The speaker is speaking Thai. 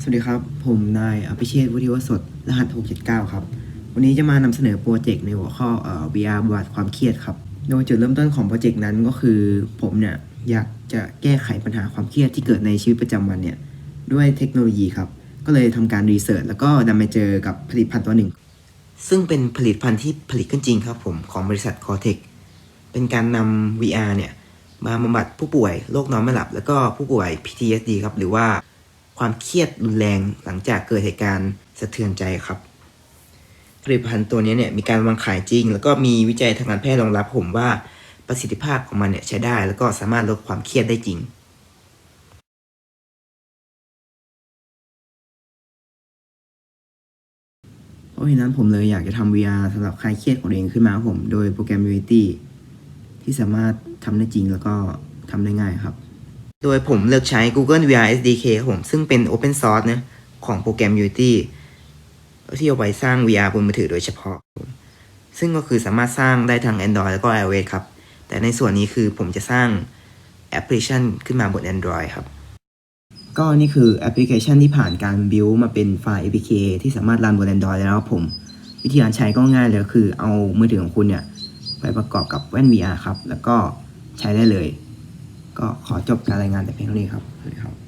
สวัสดีครับ ผมนายอภิเชษวุฒิวสดรหัส 679 ครับ วันนี้จะมานำเสนอโปรเจกต์ในหัวข้อเอ่อ VR บำบัดความเครียดครับ โดยจุดเริ่มต้นของโปรเจกต์นั้นก็คือผมเนี่ยอยากจะแก้ไขปัญหาความเครียดที่เกิดในชีวิตประจำวันเนี่ยด้วยเทคโนโลยีครับ ก็เลยทำการรีเสิร์ชแล้วก็นำไปเจอกับผลิตภัณฑ์ตัวหนึ่ง ซึ่งเป็นผลิตภัณฑ์ที่ผลิตขึ้นจริงครับผมของบริษัท c o r t e x เป็นการนำ VR เนี่ยมาบำบัดผู้ป่วยโรคนอนไม่หลับ แล้วก็ผู้ป่วย PTSD ครับหรือว่า ความเครียดรุนแรงหลังจากเกิดเหตุการณ์สะเทือนใจครับผลิตภัณฑ์ตัวนี้เนี่ยมีการวางขายจริง แล้วก็มีวิจัยทางการแพทย์รองรับผมว่าประสิทธิภาพของมันเนี่ยใช้ได้ แล้วก็สามารถลดความเครียดได้จริงเพราะฉะนั้นผมเลยอยากจะทำ VR สำหรับคลายเครียดของตัวเองขึ้นมาผม โดยโปรแกรม Unity ที่สามารถทำได้จริงแล้วก็ทำได้ง่ายครับ โดยผมเลือกใช้ Google VR SDK ผม ซึ่งเป็น Open Source นะของโปรแกรม Unity ที่เอาไว้สร้าง VR บนมือถือโดยเฉพาะ ซึ่งก็คือสามารถสร้างได้ทั้ง Android แล้วก็ iOS ครับ แต่ในส่วนนี้คือผมจะสร้างแอปพลิเคชันขึ้นมาบน Android ครับ ก็นี่คือแอปพลิเคชันที่ผ่านการ build มาเป็นไฟล์ APK ที่สามารถรันบน Android ได้แล้วครับผม วิธีการใช้ก็ง่ายเลยก็คือเอามือถือของคุณเนี่ยไปประกอบกับแว่น VR ครับ แล้วก็ใช้ได้เลย ก็ขอจบการรายงานแต่เพียงเท่านี้ครับสวัสดีครับ